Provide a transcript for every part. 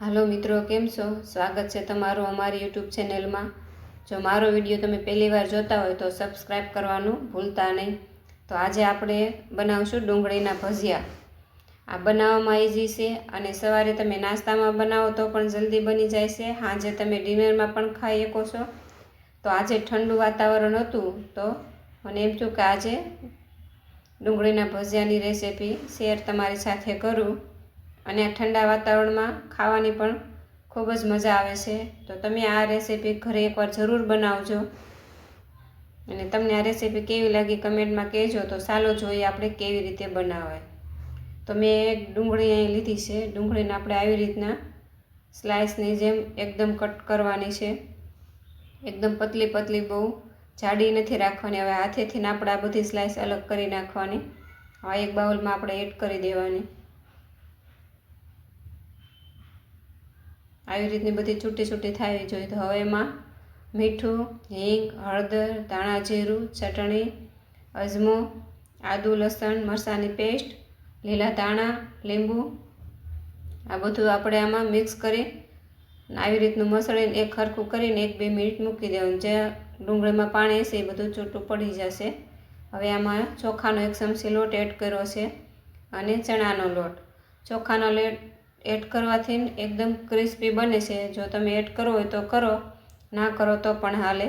હાલો મિત્રો, કેમ છો? સ્વાગત છે તમારું અમારી યુટ્યુબ ચેનલમાં જો મારો વીડિયો તમે પહેલી વાર જોતા હોય તો સબસ્ક્રાઈબ કરવાનું ભૂલતા નહીં. તો આજે આપણે બનાવશું ડુંગળીના ભજીયા. આ બનાવવામાં ઇઝી છે અને સવારે તમે નાસ્તામાં બનાવો તો પણ જલ્દી બની જાય છે. સાંજે તમે ડિનરમાં પણ ખાઈ શકો છો. તો આજે ઠંડુ વાતાવરણ હતું તો મને એમ થયું કે આજે ડુંગળીના ભજીયાની રેસીપી શેર તમારી સાથે કરું. અને ઠંડા વાતાવરણમાં ખાવાની પણ ખૂબ જ મજા આવે છે. તો તમે આ રેસીપી ઘરે એકવાર જરૂર બનાવજો. અને તમને આ રેસીપી કેવી લાગી કમેન્ટમાં કહેજો. તો ચાલો જોઈએ આપણે કેવી રીતે બનાવાય. તો મેં એક ડુંગળી અહીં લીધી છે. ડુંગળીને આપણે આવી રીતના સ્લાઇસની જેમ એકદમ કટ કરવાની છે. એકદમ પતલી પતલી બહુ જાડી નથી રાખવાની. હવે હાથેથી આપણે આ બધી સ્લાઇસ અલગ કરી નાખવાની. હવે એક બાઉલમાં આપણે એડ કરી દેવાની. આવી રીતની બધી છૂટી છૂટી થવી જોઈએ તો હવે એમાં મીઠું, હિંગ, હળદર, ધાણા જીરું, ચટણી, અજમો, આદુ, લસણ, મરચાંની પેસ્ટ, લીલા ધાણા, લીંબુ, આ બધું આપણે આમાં મિક્સ કરી આવી રીતનું મસળીને એક ખરખું કરીને એક બે મિનિટ મૂકી દેવાનું. જે ડુંગળીમાં પાણી હશે એ બધું છૂટું પડી જશે. હવે આમાં ચોખાનો એક ચમચી લોટ એડ કર્યો છે અને ચણાનો લોટ. ચોખાનો લોટ એડ કરવાથી એકદમ ક્રિસ્પી બને છે. જો તમે એડ કરો હોય તો કરો, ના કરો તો પણ હાલે.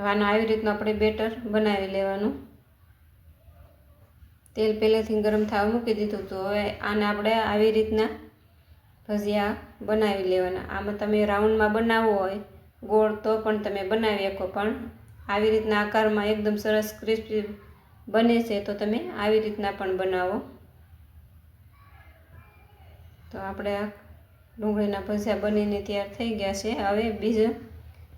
આનું આવી રીતનું આપણે બેટર બનાવી લેવાનું. તેલ પહેલેથી ગરમ થવા મૂકી દીધું તો હવે આને આપણે આવી રીતના ભજીયા બનાવી લેવાના. આમાં તમે રાઉન્ડમાં બનાવવો હોય, ગોળ તો પણ તમે બનાવી શકો, પણ આવી રીતના આકારમાં એકદમ સરસ ક્રિસ્પી બને છે તો તમે આવી રીતના પણ બનાવો. તો આપણે આ ડુંગળીના ભજીયા બનીને તૈયાર થઈ ગયા છે. હવે બીજું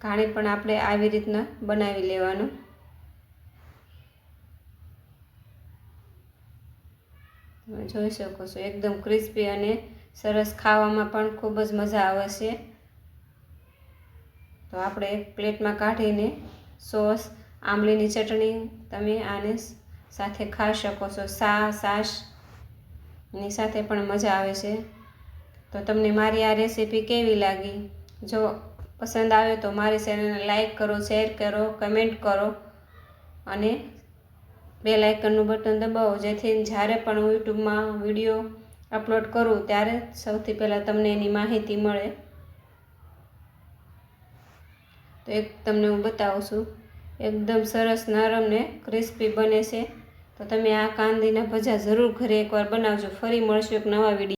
ઘાણી પણ આપણે આવી રીતના બનાવી લેવાનું. તમે જોઈ શકો છો, એકદમ ક્રિસ્પી અને સરસ ખાવામાં પણ ખૂબ જ મજા આવે છે. તો આપણે એક પ્લેટમાં કાઢીને સોસ, આંબલીની ચટણી તમે આને સાથે ખાઈ શકો છો. સા છાશની સાથે પણ મજા આવે છે. તો તમને મારી આ રેસીપી કેવી લાગી? જો પસંદ આવે તો મારી ચેનલને લાઈક કરો શેર કરો કમેન્ટ કરો અને બે લાઇકનનું બટન દબાવો, જેથી જ્યારે પણ હું યુટ્યુબમાં વીડિયો અપલોડ કરું ત્યારે સૌથી પહેલાં તમને એની માહિતી મળે. તો એક તમને હું બતાવું છું. એકદમ સરસ નરમ ને ક્રિસ્પી બને છે. તો તમે આ કાંદીના ભજા જરૂર ઘરે એકવાર બનાવજો. ફરી મળશું એક નવા વીડિયો